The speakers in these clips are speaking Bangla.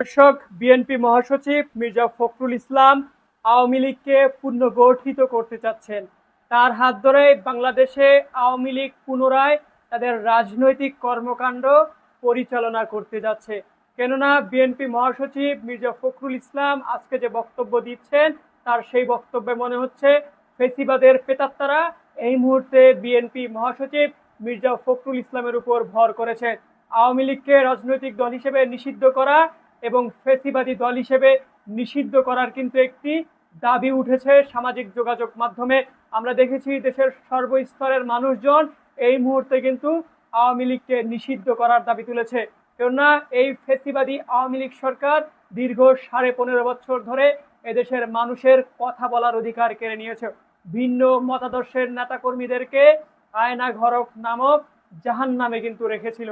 দর্শক বিএনপি মহাসচিব মির্জা ফখরুল ইসলাম আওয়ামী লীগকে পুনর্গঠিত করতে চাচ্ছেন। তার হাত ধরে বাংলাদেশে আওয়ামী লীগ পুনরায় তাদের রাজনৈতিক কর্মকাণ্ড পরিচালনা করতে যাচ্ছে। কেননা বিএনপি মহাসচিব মির্জা ফখরুল ইসলাম আজকে যে বক্তব্য দিচ্ছেন, তার সেই বক্তব্যে মনে হচ্ছে ফেসিবাদের পেতাত্তারা এই মুহূর্তে বিএনপি মহাসচিব মির্জা ফখরুল ইসলামের উপর ভর করেছে। আওয়ামী লীগকে রাজনৈতিক দল হিসেবে নিষিদ্ধ করা এবং ফেসিবাদী দল হিসেবে নিষিদ্ধ করার কিন্তু একটি দাবি উঠেছে সামাজিক যোগাযোগ মাধ্যমে। আমরা দেখেছি দেশের সর্বস্তরের মানুষজন এই মুহূর্তে কিন্তু আওয়ামী লীগকে নিষিদ্ধ করার দাবি তুলেছে। কেননা এই ফেসিবাদী আওয়ামী লীগ সরকার দীর্ঘ সাড়ে পনেরো বছর ধরে এদেশের মানুষের কথা বলার অধিকার কেড়ে নিয়েছে। ভিন্ন মতাদর্শের নেতাকর্মীদেরকে আয়না ঘরক নামক জাহান নামে কিন্তু রেখেছিল।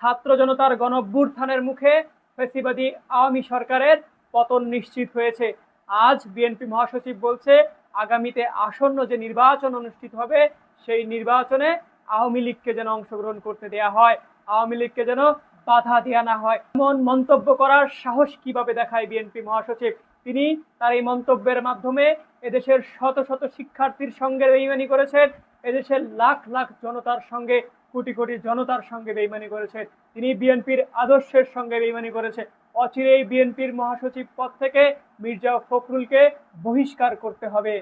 ছাত্র জনতার গণভ্যুত্থানের মুখে ফেসিবাদী আওয়ামী সরকারের পতন নিশ্চিত হয়েছে। আজ বিএনপি মহাসচিব বলছে, আগামীতে আসন্ন যে নির্বাচন অনুষ্ঠিত হবে, সেই নির্বাচনে আওয়ামী লীগকে যেন অংশগ্রহণ করতে দেয়া হয়, আওয়ামী লীগকে যেন বাধা দেয়া না হয়। এমন মন্তব্য করার সাহস কীভাবে দেখায় বিএনপি মহাসচিব? তিনি তার এই মন্তব্যের মাধ্যমে এদেশের শত শত শিক্ষার্থীর সঙ্গে বেইমানি করেছেন, এদেশের লাখ লাখ জনতার সঙ্গে কোটি কোটি জনতার সঙ্গে বেইমানি করেছে। তিনি বিএনপির আদর্শের সঙ্গে বেইমানি করেছে। অচিরেই বিএনপির মহাসচিব পদ থেকে মির্জা ফখরুলকে বহিষ্কার করতে হবে।